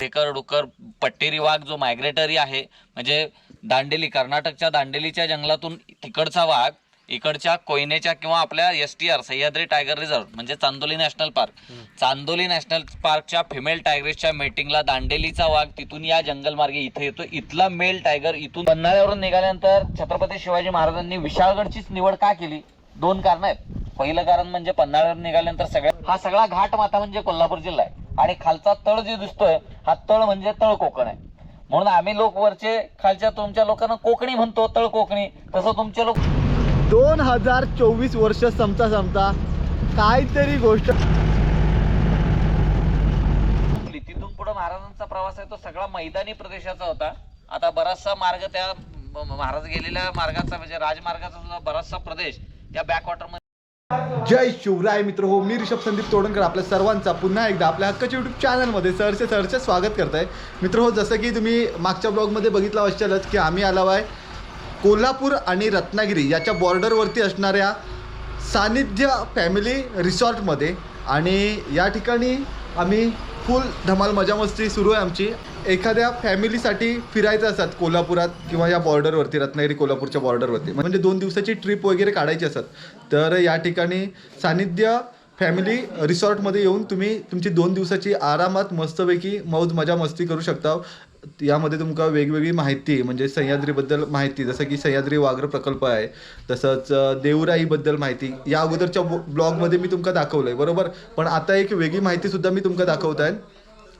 सेकर डुकर पट्टेरी वाघ जो मायग्रेटरी आहे म्हणजे दांडेली कर्नाटकच्या दांडेलीच्या जंगलातून तिकडचा वाघ इकडच्या कोयनेच्या किंवा आपल्या S T R Sahyadri tiger reserve म्हणजे Chandoli national park Chandoli national पार्कच्या फिमेल टायगर्सच्या मीटिंगला दांडेलीचा वाघ तिथून या जंगल मार्गे इथे येतो इथला मेल टायगर इथून पन्हाळ्यावरून निघाल्यानंतर छत्रपती शिवाजी महाराजांनी विशाळगडचीच निवड का केली? दोन कारण आहेत. पहिलं कारण म्हणजे पन्हाळ्यावर निघाल्यानंतर सगळ्या हा सगळा घाट माता म्हणजे कोल्हापूर जिल्हा आहे. आणि खालचा तळ जे दिसतोय हा तळ म्हणजे तळ कोकण आहे. म्हणून आम्ही लोक वरचे खालच्या तुमच्या लोकांना कोकणी म्हणतो तळ कोकणी. तसं तुमचे लोक दोन हजार चोवीस वर्ष संपता संपता काहीतरी गोष्ट तिथून पुढे महाराजांचा प्रवास आहे तो सगळा मैदानी प्रदेशाचा होता. आता बराचसा मार्ग त्या महाराज गेलेल्या मार्गाचा म्हणजे राजमार्गाचा सुद्धा बराचसा प्रदेश या बॅकवॉटर जय शिवराय मित्र हो मी ऋषभ संदीप तोडणकर आपल्या सर्वांचा पुन्हा एकदा आपल्या हक्काच्या यूट्यूब चॅनलमध्ये सरचे सरचे स्वागत करत आहे मित्र हो जसं की तुम्ही मागच्या ब्लॉगमध्ये बघितलं असेलच की आम्ही आलो आहे कोल्हापूर आणि रत्नागिरी याच्या बॉर्डरवरती असणाऱ्या सानिध्य फॅमिली रिसॉर्टमध्ये आणि या ठिकाणी आम्ही फुल धमाल मजा मस्ती सुरू आहे आमची. एखाद्या फॅमिलीसाठी फिरायचं असतात कोल्हापुरात किंवा या बॉर्डरवरती रत्नागिरी कोल्हापूरच्या बॉर्डरवरती. म्हणजे दोन दिवसाची ट्रिप वगैरे काढायची असतात. तर या ठिकाणी सानिध्य फॅमिली रिसॉर्टमध्ये येऊन तुम्ही तुमची दोन दिवसाची आरामात मस्तपैकी मौज मजा मस्ती करू शकता. यामध्ये तुमका वेगवेगळी माहिती म्हणजे सह्याद्रीबद्दल माहिती जसं की सह्याद्री व्याघ्र प्रकल्प आहे तसंच देवराईबद्दल माहिती. या अगोदरच्या ब्लॉगमध्ये मी तुमका दाखवलं आहे बरोबर? पण आता एक वेगळी माहितीसुद्धा मी तुमका दाखवत आहे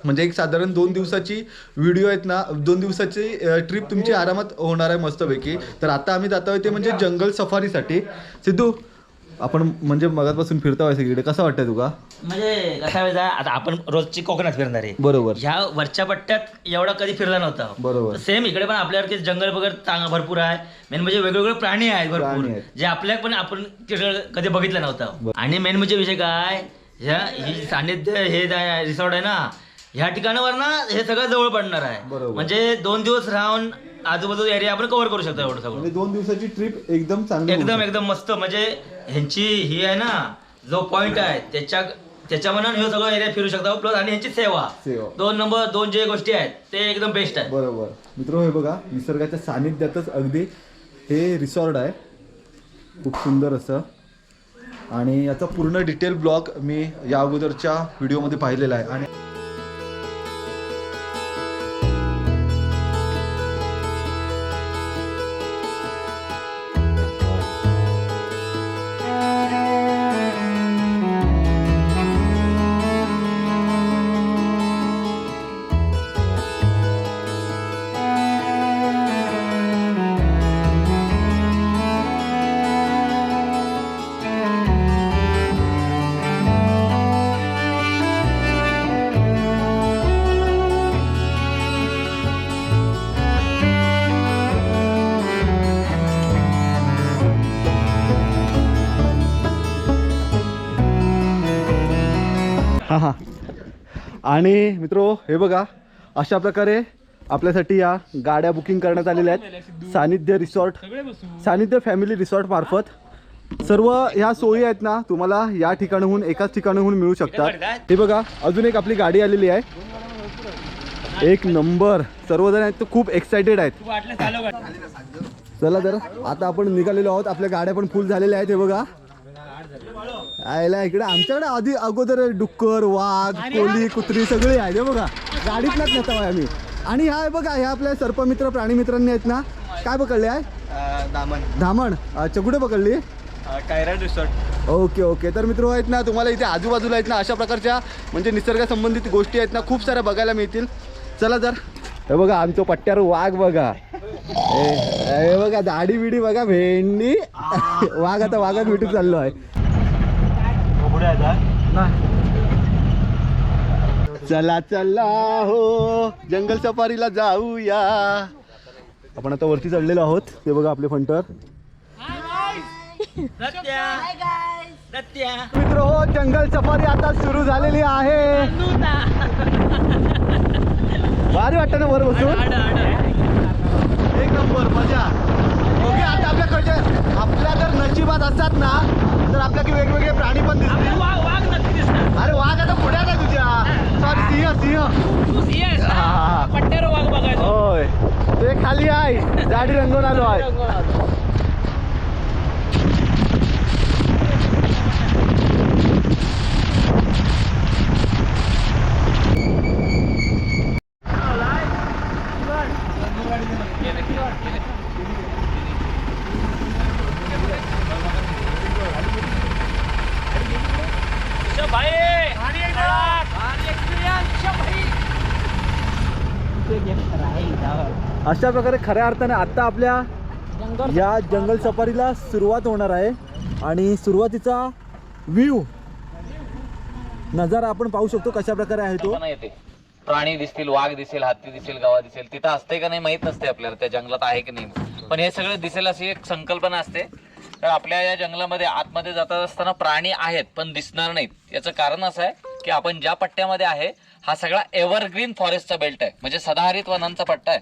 म्हणजे एक साधारण दोन दिवसाची व्हिडिओ आहेत ना दोन दिवसाची ट्रिप तुमची आरामात होणार आहे मस्तपैकी. तर आता आम्ही जातो ते म्हणजे जंगल सफारीसाठी. सिद्धू आपण म्हणजे मगातपासून फिरता सगळीकडे. कसं वाटतंय तुका? म्हणजे कसा वेळा आता आपण रोजची कोकणात फिरणार आहे. बरोबर. ह्या वरच्या पट्ट्यात एवढा कधी फिरला नव्हता. बरोबर. सेम इकडे पण आपल्यासारखे जंगल वगैरे चांगला भरपूर आहे. मेन म्हणजे वेगवेगळे प्राणी आहेत भरपूर. प्राणी आहेत. जे आपल्या पण आपण तिकडे कधी बघितलं नव्हतं. आणि मेन म्हणजे विषय काय? ह्या ही सान्निध्य हे रिसॉर्ट आहे ना ह्या ठिकाणावर ना हे सगळं जवळ पडणार आहे. बरोबर. म्हणजे दोन दिवस राहून आजूबाजू एरिया आपण कव्हर करू शकतो एवढं सगळं. म्हणजे दोन दिवसाची ट्रिप एकदम चांगली होऊ एकदम. एकदम मस्त. म्हणजे ह्यांची ही आहे ना जो पॉइंट आहे त्याच्या त्याच्या मनाने हे सगळं एरिया फिरू शकता. प्लस आणि ह्यांची सेवा. सेवा. दोन नंबर दोन जे गोष्टी आहेत ते एकदम बेस्ट आहे बरोबर. मित्र हे बघा निसर्गाच्या सानिध्यातच अगदी हे रिसॉर्ट आहे. खूप सुंदर असं. आणि याचा पूर्ण डिटेल ब्लॉग मी या अगोदरच्या व्हिडिओमध्ये पाहिलेला आहे. आणि आणि मित्रो हे बघा अशा प्रकारे आपल्यासाठी या गाड्या बुकिंग करण्यात आलेल्या आहेत. सानिध्य रिसॉर्ट सानिध्य फॅमिली रिसॉर्ट मार्फत. सर्व ह्या सोयी आहेत ना तुम्हाला या ठिकाणाहून एकाच ठिकाणाहून मिळू शकतात. हे बघा अजून एक आपली गाडी आलेली आहे. एक नंबर. सर्वजण आहेत ते खूप एक्सायटेड आहेत. चला तर आता आपण निघालेलो आहोत. आपल्या गाड्या पण फुल झालेल्या आहेत हे बघा. आयला इकडे आमच्याकडे आधी अगोदर डुक्कर वाघ कोली कुत्री सगळे आहेत हे बघा. गाडीतलाच नेता आहे आम्ही. आणि ह्या आहे बघा ह्या आपल्या सर्पमित्र प्राणीमित्रांनी आहेत ना? काय पकडले आहे? दामन धामण अच्छा कुठे पकडली? Kaira resort okay okay. तर मित्र आहेत ना तुम्हाला इथे आजूबाजूला आहेत ना अशा प्रकारच्या म्हणजे निसर्गासंबंधित गोष्टी आहेत ना खूप साऱ्या बघायला मिळतील. चला तर. हे बघा आमचं पट्ट्यावर वाघ बघा. हे हे बघा दाढी बिडी बघा भेंडी. वाघ आता वाघात भेटून चाललो आहे. चला चला हो जंगल सफारीला जाऊया. आपण आता वरती चढलेलो आहोत. ते बघा आपले फंटर. मित्र हो जंगल सफारी आता सुरू झालेली आहे. भारी वाटतं ना वर बसून? एक नंबर मजा. ओके आता आपल्याकडे आपल्या जर नशिबात असतात ना तर आपल्याकडे वेगवेगळे प्राणी पण दिसतील वाघ दिसतात. अरे वाघ आता पुण्यात आहे तुझ्या. सॉरी सिंह सिंह. तू पट्ट्यावर वाघ बघायचो. होय. ते खाली आहे. गाडी रंगवून आलो आहे. अशा प्रकारे खऱ्या अर्थाने आत्ता आपल्या या जंगल सफारीला सुरुवात होणार आहे. आणि सुरुवातीचा व्ह्यू नजारा आपण पाहू शकतो कशा प्रकारे आहे तो. प्राणी दिसतील वाघ दिसेल हत्ती दिसेल गावा दिसेल तिथं असते का नाही माहीत नसते आपल्याला त्या जंगलात आहे की नाही. पण हे सगळं दिसेल अशी एक संकल्पना असते. तर आपल्या या जंगलामध्ये आतमध्ये जात असताना प्राणी आहेत पण दिसणार नाहीत. याचं कारण असं आहे की आपण ज्या पट्ट्यामध्ये आहे हा सगळा एव्हरग्रीन फॉरेस्टचा बेल्ट आहे. म्हणजे सदाहरित वनांचा पट्टा आहे.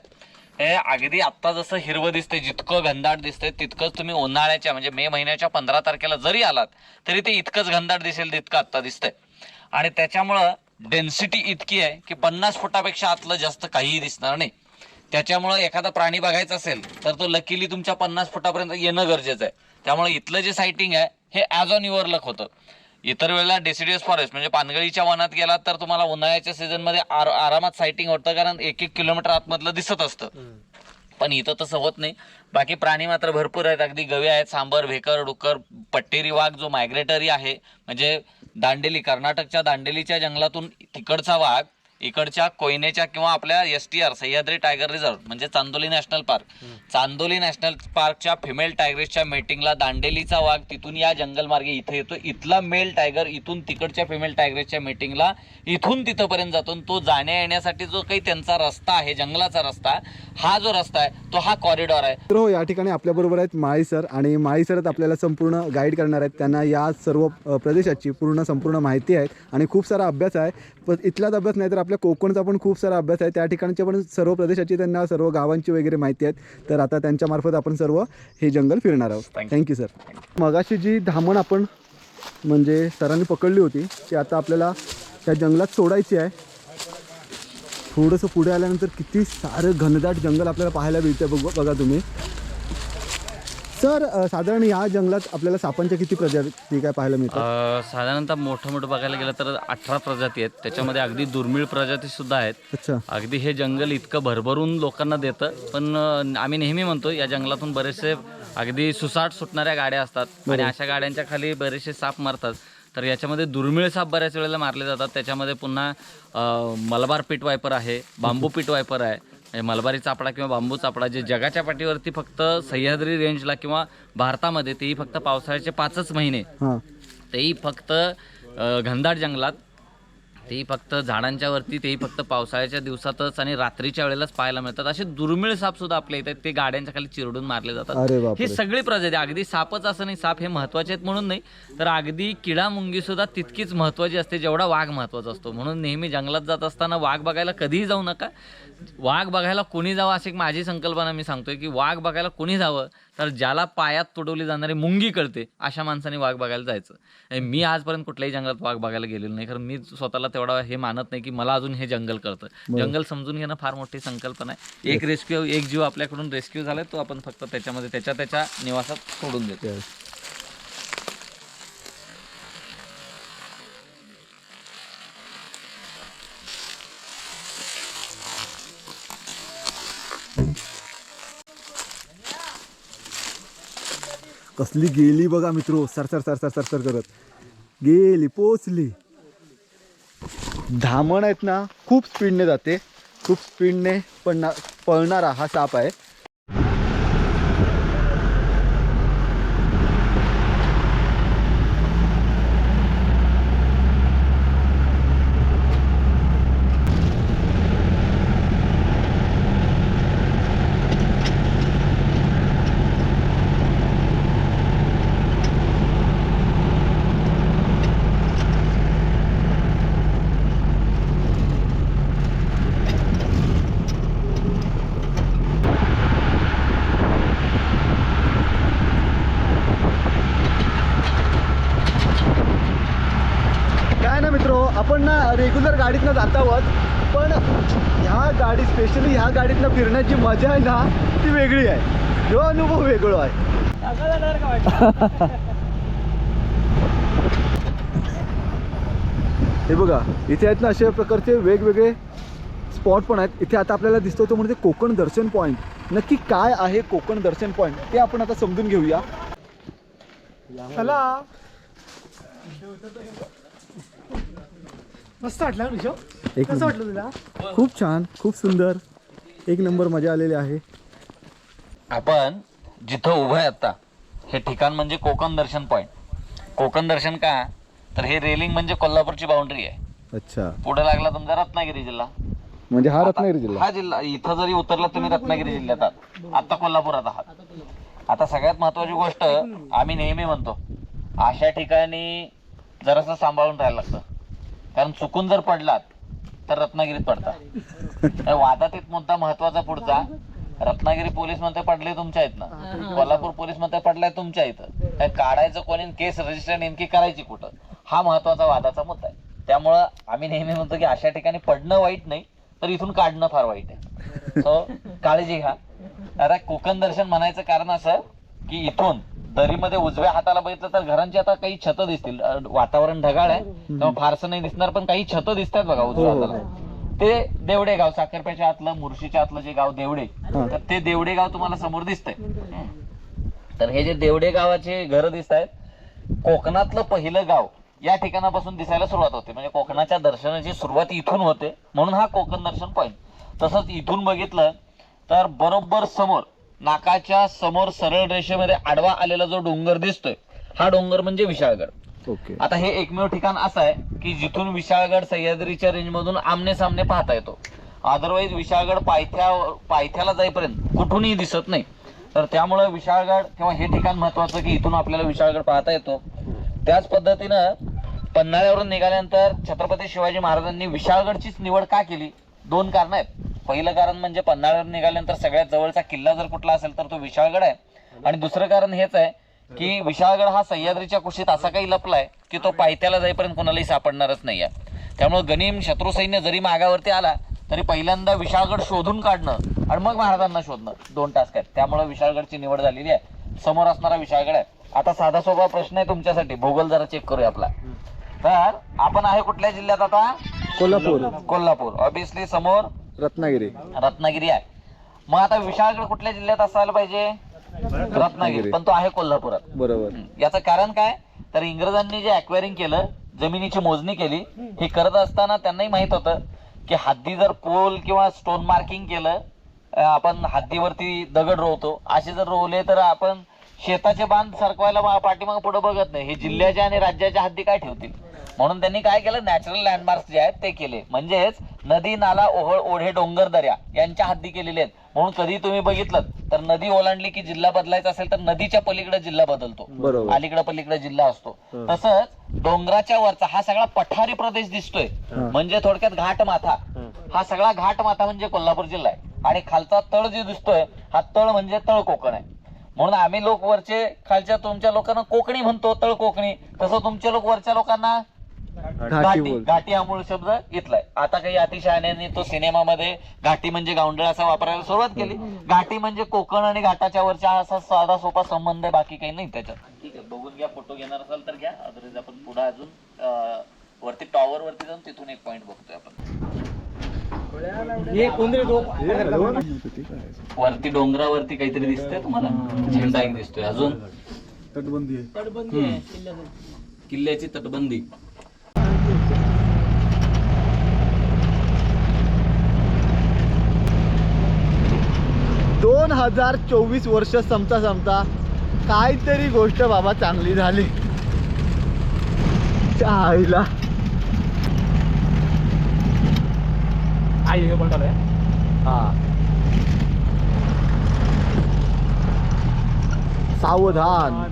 हे अगदी आत्ता जसं हिरवं दिसतंय जितकं घनदाट दिसतंय तितकंच तुम्ही उन्हाळ्याच्या म्हणजे मे महिन्याच्या पंधरा तारखेला जरी आलात तरी ते इतकंच घनदाट दिसेल तितकं आत्ता दिसतंय. आणि त्याच्यामुळं डेन्सिटी इतकी आहे की पन्नास फुटापेक्षा आतलं जास्त काहीही दिसणार नाही. त्याच्यामुळं एखादा प्राणी बघायचा असेल तर तो लकीली तुमच्या पन्नास फुटापर्यंत येणं गरजेचं आहे. त्यामुळे इथलं जे सायटिंग आहे हे ॲज ऑन युअर लक होतं. इतर वेळेला डेसिडियस फॉरेस्ट म्हणजे पानगळीच्या वनात गेलात तर तुम्हाला उन्हाळ्याच्या सीझनमध्ये आर आरामात सायटिंग होतं कारण एक एक किलोमीटर आतमधलं दिसत असतं. पण इथं तसं होत नाही. बाकी प्राणी मात्र भरपूर आहेत. अगदी गवे आहेत सांबर भेकर डुक्कर पट्टेरी वाघ जो मायग्रेटरी आहे म्हणजे दांडेली कर्नाटकच्या दांडेलीच्या जंगलातून तिकडचा वाघ इकडच्या कोयनेच्या किंवा आपल्या S T R Sahyadri tiger reserve म्हणजे Chandoli national park. Chandoli national पार्कच्या फिमेल टायगर्सच्या मेटिंगला दांडेलीचा वाघ तिथून या जंगल मार्गे इथे येतो. इथला मेल टायगर इथून तिकडच्या फिमेल टायगर्सच्या मीटिंगला इथून तिथंपर्यंत जातो तो जाण्या येण्यासाठी जो काही त्यांचा रस्ता आहे जंगलाचा रस्ता हा जो रस्ता आहे तो हा कॉरिडॉर आहे. तर हो या ठिकाणी आपल्याबरोबर आहेत माळी सर आणि माळी सरच आपल्याला संपूर्ण गाईड करणार आहेत. त्यांना या सर्व प्रदेशाची पूर्ण संपूर्ण माहिती आहे आणि खूप सारा अभ्यास आहे. पण इथलाच अभ्यास नाही तर आपल्या कोकणचा पण खूप सारा अभ्यास आहे. त्या ठिकाणच्या पण सर्व प्रदेशाची त्यांना सर्व गावांची वगैरे माहिती आहेत. तर आता त्यांच्यामार्फत आपण सर्व हे जंगल फिरणार आहोत. थँक्यू सर मगाशी जी धामण आपण म्हणजे सरांनी पकडली होती ती आता आपल्याला त्या जंगलात सोडायची आहे. थोडंसं पुढे आल्यानंतर किती सारं घनदाट जंगल आपल्याला पाहायला मिळतं बघ बघा तुम्ही. सर अ, साधारण या जंगलात आपल्याला सापांच्या किती प्रजाती काय पाहायला मिळतात? अ, साधारणतः मोठं मोठं बघायला गेलं तर अठरा प्रजाती आहेत. त्याच्यामध्ये अगदी दुर्मिळ प्रजाती सुद्धा आहेत. अच्छा. अगदी हे जंगल इतकं भरभरून लोकांना देतं. पण अ, आम्ही नेहमी म्हणतो या जंगलातून बरेचसे अगदी सुसाट सुटणाऱ्या गाड्या असतात. आणि अशा गाड्यांच्या खाली बरेचसे साप मारतात. तर याच्यामध्ये दुर्मिळ साप बऱ्याच वेळेला मारले जातात. त्याच्यामध्ये पुन्हा अ, मलबार पीट वायपर आहे बांबू पीट वायपर आहे. म्हणजे मलबारी चापडा किंवा बांबू चापडा जे जगाच्या पाठीवरती फक्त सह्याद्री रेंजला किंवा भारतामध्ये तेही फक्त पावसाळ्याचे पाचच महिने. तेही फक्त घनदाट जंगलात. तेही फक्त झाडांच्या वरती तेही फक्त पावसाळ्याच्या दिवसातच आणि रात्रीच्या वेळेलाच पाहायला मिळतात. असे दुर्मिळ साप सुद्धा आपल्या इथे ते गाड्यांच्या खाली चिरडून मारले जातात. बापरे. ही सगळी प्रजाती अगदी सापच असं नाही. साप हे महत्त्वाचे आहेत म्हणून नाही. तर अगदी किडा मुंगी सुद्धा तितकीच महत्वाची असते जेवढा वाघ महत्त्वाचा असतो. म्हणून नेहमी जंगलात जात असताना वाघ बघायला कधीही जाऊ नका. वाघ बघायला कोणी जावं अशी एक माझी संकल्पना मी सांगतोय की वाघ बघायला कोणी जावं? तर ज्याला पायात तुडवली जाणारी मुंगी कळते अशा माणसाने वाघ बघायला जायचं. मी आजपर्यंत कुठल्याही जंगलात वाघ बघायला गेलेलो नाही. कारण मी स्वतःला तेवढा हे मानत नाही की मला अजून हे जंगल कळतं. जंगल समजून घेणं फार मोठी संकल्पना आहे. एक रेस्क्यू एक जीव आपल्याकडून रेस्क्यू झालाय तो आपण फक्त त्याच्यामध्ये त्याच्या त्याच्या निवासात सोडून देतो. कसली गेली बघा मित्रो सर सर सर सर सर सर करत. गेली पोचली. धामण आहेत ना खूप स्पीडने जाते. खूप स्पीडने पडणार पळणारा हा साप आहे काय ना मित्रो आपण ना रेग्युलर गाडीतनं जात आहोत पण ह्या गाडी स्पेशली ह्या गाडीतनं फिरण्याची मजा आहे ना ती वेगळी आहे. जो अनुभव वेगळा आहे. हे बघा इथे आहेत ना अशा प्रकारचे वेगवेगळे स्पॉट पण आहेत. इथे आता आपल्याला दिसतो तो म्हणजे कोकण दर्शन पॉईंट नक्की काय आहे कोकण दर्शन पॉईंट ते आपण आता समजून घेऊया. चला. मस्त वाटलं ऋषभ एक कसं. वाटलं तुला? खूप छान खूप सुंदर. एक नंबर मजा आलेली आहे. आपण जिथं उभं आहे आता हे ठिकाण म्हणजे कोकण दर्शन पॉईंट कोकण दर्शन का? तर हे रेलिंग म्हणजे कोल्हापूरची बाउंड्री आहे. अच्छा. पुढे लागला तुमचा रत्नागिरी जिल्हा. म्हणजे हा रत्नागिरी जिल्हा. हा जिल्हा इथं जरी उतरला तुम्ही रत्नागिरी जिल्ह्यात आहात. आता कोल्हापुरात आहात. आता सगळ्यात महत्वाची गोष्ट आम्ही नेहमी म्हणतो अशा ठिकाणी जरासं सांभाळून राहायला लागतं. कारण चुकून जर पडलात तर रत्नागिरीत पडता. वादात एक मुद्दा महत्त्वाचा पुढचा. रत्नागिरी पोलीस म्हणते पडले तुमच्या इथनं. कोल्हापूर पोलीस म्हणते पडलाय तुमच्या इथं. काय काढायचं कोणी केस रजिस्टर नेमकी करायची कुठं? हा महत्त्वाचा वादाचा मुद्दा आहे. त्यामुळं आम्ही नेहमी म्हणतो की अशा ठिकाणी पडणं वाईट नाही तर इथून काढणं फार वाईट आहे. सो काळजी घ्या. आता कोकण दर्शन म्हणायचं कारण असं की इथून दरीमध्ये उजव्या हाताला बघितलं तर घरांची आता काही छतं दिसतील. अं, वातावरण ढगाळ आहे त्यामुळे फारसं नाही दिसणार पण काही छतं दिसतात बघा उजव्या हो, हो, हाताला. ते देवडे गाव साखरपेच्या आतलं मुर्शीच्या आतलं जे गाव देवडे हा. तर ते देवडे गाव तुम्हाला समोर दिसतंय. तर हे जे देवडे गावाचे घर दिसत आहेत कोकणातलं पहिलं गाव या ठिकाणापासून दिसायला सुरुवात होते. म्हणजे कोकणाच्या दर्शनाची सुरुवात इथून होते म्हणून हा कोकण दर्शन पॉईंट तसंच इथून बघितलं तर बरोबर समोर नाकाच्या समोर सरळ रेषेमध्ये आडवा आलेला जो डोंगर दिसतोय हा डोंगर म्हणजे विशाळगड. ओके. आता हे एकमेव ठिकाण असं आहे की जिथून विशाळगड सह्याद्रीच्या रेंज मधून आमने सामने पाहता येतो. अदरवाईज विशाळगड पायथ्या पायथ्याला जाईपर्यंत कुठूनही दिसत नाही. तर त्यामुळं विशाळगड किंवा हे ठिकाण महत्वाचं की इथून आपल्याला विशाळगड पाहता येतो. त्याच पद्धतीनं पन्हाळ्यावरून निघाल्यानंतर छत्रपती शिवाजी महाराजांनी विशाळगडचीच निवड का केली? दोन कारण आहेत. पहिलं कारण म्हणजे पन्हाळ्यावर निघाल्यानंतर सगळ्यात जवळचा किल्ला जर कुठला असेल तर तो विशाळगड आहे. आणि दुसरं कारण हेच आहे की विशाळगड हा सह्याद्रीच्या कुशीत असा काही लपलाय की तो पायथ्याला जाईपर्यंत कोणालाही सापडणारच नाही आहे. त्यामुळे गनिम शत्रू सैन्य जरी मागावरती आला तरी पहिल्यांदा विशाळगड शोधून काढणं आणि मग महाराजांना शोधणं दोन टास्क आहेत. त्यामुळे विशाळगडची निवड झालेली आहे. समोर असणारा विशाळगड आहे. आता साधा सोपा प्रश्न आहे तुमच्यासाठी. भूगोल जरा चेक करूया आपला. तर आपण आहे कुठल्या जिल्ह्यात आता? कोल्हापूर. कोल्हापूर. ऑब्विसली समोर रत्नागिरी. रत्नागिरी आहे. मग आता विशाळगड कुठल्या जिल्ह्यात असायला पाहिजे? रत्नागिरी. पण तो आहे कोल्हापुरात. बरोबर. याचं कारण काय? तर इंग्रजांनी जे अक्वायरिंग केलं जमिनीची मोजणी केली हे करत असताना त्यांनाही माहीत होतं की हद्दी जर पोल किंवा स्टोन मार्किंग केलं आपण हद्दीवरती दगड रोवतो. असे जर रोवले तर आपण शेताचे बांध सरकवायला पाठीमागे पुढे बघत नाही. हे जिल्ह्याच्या आणि राज्याच्या हद्दी काय ठेवतील? म्हणून त्यांनी काय केलं? नॅचरल लँडमार्क जे आहेत ते केले. म्हणजेच नदी नाला ओहळ ओढे डोंगर दर्या यांच्या हद्दी केलेले आहेत. म्हणून कधी तुम्ही बघितलं तर नदी ओलांडली की जिल्हा बदलायचा असेल तर नदीच्या पलीकडे जिल्हा बदलतो. अलीकडे पलीकडे जिल्हा असतो. तसंच डोंगराच्या वरचा हा सगळा पठारी प्रदेश दिसतोय. म्हणजे थोडक्यात घाट माथा हा सगळा घाट माथा म्हणजे कोल्हापूर जिल्हा आहे. आणि खालचा तळ जे दिसतोय हा तळ म्हणजे तळ कोकण आहे. म्हणून आम्ही लोक वरचे खालच्या तुमच्या लोकांना कोकणी म्हणतो तळ कोकणी. तसं तुमचे लोक वरच्या लोकांना घाटी घाटी बोल घाटी हा मूळ शब्द घेतलाय. आता काही अतिशहाण्याने तो सिनेमामध्ये घाटी म्हणजे गावंडळ असा वापरायला सुरुवात केली. घाटी म्हणजे कोकण आणि घाटाच्या वरच्या असा साधा सोपा संबंध आहे बाकी काही नाही त्याच्यात. ठीक आहे बघून घ्या फोटो घेणार असाल तर घ्या. अदरवाईज आपण पुढे अजून अं, वरती टॉवर वरती जाऊन तिथून एक पॉइंट बघतोय आपण. हे वरती डोंगरावरती काहीतरी दिसतंय तुम्हाला? झेंडा एक दिसतोय. अजून? तटबंदी आहे. किल्ल्याची तटबंदी दोन हजार चोवीस वर्ष संपता संपता काहीतरी गोष्ट बाबा चांगली झाली. आईला. आई हे हा. सावधान.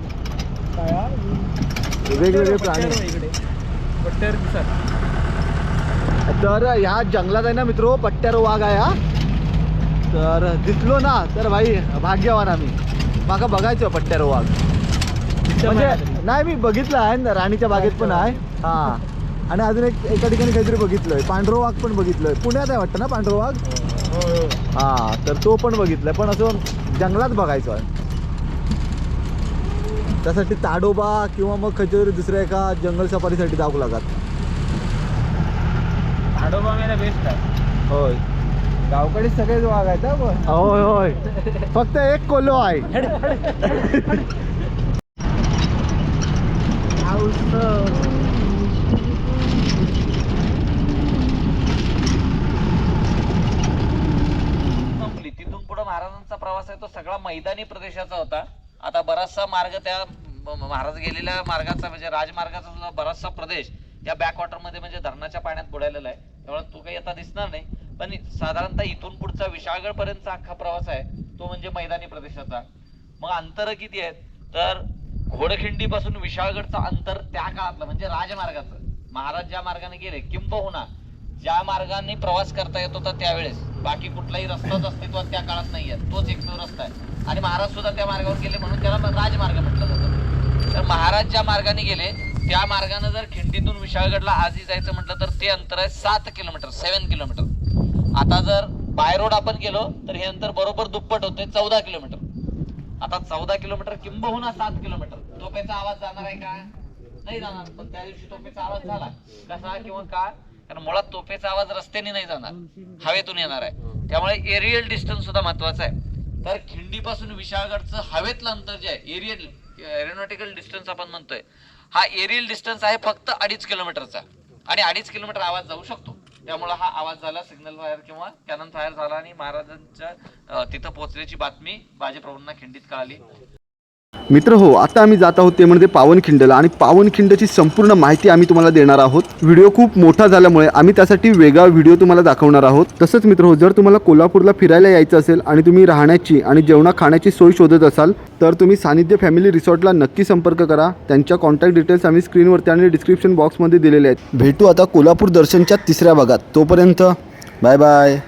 वेगवेगळे प्राणी. तर ह्या जंगलात आहे ना मित्र पट्ट्यावर वाघ आहे हा. तर दिसलो ना तर भाई भाग्यवान आम्ही. माका बघायचं पट्ट्यावर वाघ. म्हणजे नाही. मी बघितलं आहे ना राणीच्या बागेत पण आहे. हा. आणि अजून एक एका ठिकाणी काहीतरी बघितलंय. पांढरो वाघ पण बघितलंय. पुण्यात आहे वाटतं ना पांढरो वाघ? हा तर तो पण बघितलाय. पण असं जंगलात बघायचो आहे. त्यासाठी ताडोबा किंवा मग खचोरी दुसऱ्या एका जंगल सफारीसाठी जाऊ लागत मेरा बेस्ट आहे. होय. गावकडे सगळेच वाघ आहेत हा होय होय. फक्त एक कोल्हो आहे. संपली. तिथून पुढे महाराजांचा प्रवास आहे तो सगळा मैदानी प्रदेशाचा होता. आता बराचसा मार्ग त्या म- महाराज गेलेल्या मार्गाचा म्हणजे राजमार्गाचा सुद्धा बराचसा प्रदेश या बॅकवॉटरमध्ये म्हणजे धरणाच्या पाण्यात बुडालेला आहे. त्यामुळे तो काही आता दिसणार नाही. पण साधारणतः इथून पुढचा विशाळगड पर्यंतचा अख्खा प्रवास आहे तो म्हणजे मैदानी प्रदेशाचा. मग अंतर किती आहेत? तर घोडखिंडी पासून विशाळगडचं अंतर त्या काळातलं म्हणजे राजमार्गाचं. महाराज ज्या मार्गाने गेले किंबहुना ज्या मार्गाने प्रवास करता येत होता त्यावेळेस बाकी कुठलाही रस्ताच अस्तित्वात त्या काळात नाहीये तोच एकमेव रस्ता आहे. आणि महाराज सुद्धा त्या मार्गावर गेले म्हणून त्याला राजमार्ग म्हटलं जातं. तर महाराज ज्या मार्गाने गेले त्या मार्गाने जर खिंडीतून विशाळगडला आजही जायचं म्हटलं तर ते अंतर आहे सात किलोमीटर सेव्हन किलोमीटर. आता जर बाय रोड आपण गेलो तर हे अंतर बरोबर दुप्पट होते चौदा किलोमीटर. आता चौदा किलोमीटर किंबहुना सात किलोमीटर. तोफेचा आवाज जाणार आहे का? नाही जाणार पण त्या दिवशी तोफेचा आवाज झाला. कसा किंवा का? कारण मुळात तोफेचा आवाज रस्त्याने नाही जाणार हवेतून येणार आहे. त्यामुळे एरियल डिस्टन्स सुद्धा महत्त्वाचा आहे. तर खिंडीपासून विशाळगडचं हवेतलं अंतर जे आहे एरियल एरोनॉटिकल डिस्टन्स आपण म्हणतोय हा एरियल डिस्टन्स आहे फक्त अडीच किलोमीटरचा. आणि अडीच किलोमीटर आवाज जाऊ शकतो. त्यामुळे हा आवाज झाला सिग्नल फायर किंवा कॅनन फायर झाला आणि महाराजांच्या तिथं पोहोचल्याची बातमी बाजीप्रभूंना खिंडीत कळाली. मित्र हो आता आम्ही जात आहोत ते म्हणजे पावनखिंडला आणि पावनखिंडची संपूर्ण माहिती आम्ही तुम्हाला देणार आहोत. व्हिडिओ खूप मोठा झाल्यामुळे आम्ही त्यासाठी वेगळा व्हिडिओ तुम्हाला दाखवणार आहोत. तसंच मित्र हो जर तुम्हाला कोल्हापूरला फिरायला यायचं असेल आणि तुम्ही राहण्याची आणि जेवणा खाण्याची सोय शोधत असाल तर तुम्ही सानिध्य फॅमिली रिसॉर्टला नक्की संपर्क करा. त्यांच्या कॉन्टॅक्ट डिटेल्स आम्ही स्क्रीनवरती आणि डिस्क्रिप्शन बॉक्समध्ये दिलेले आहेत. भेटू आता कोल्हापूर दर्शनच्या तिसऱ्या भागात. तोपर्यंत बाय बाय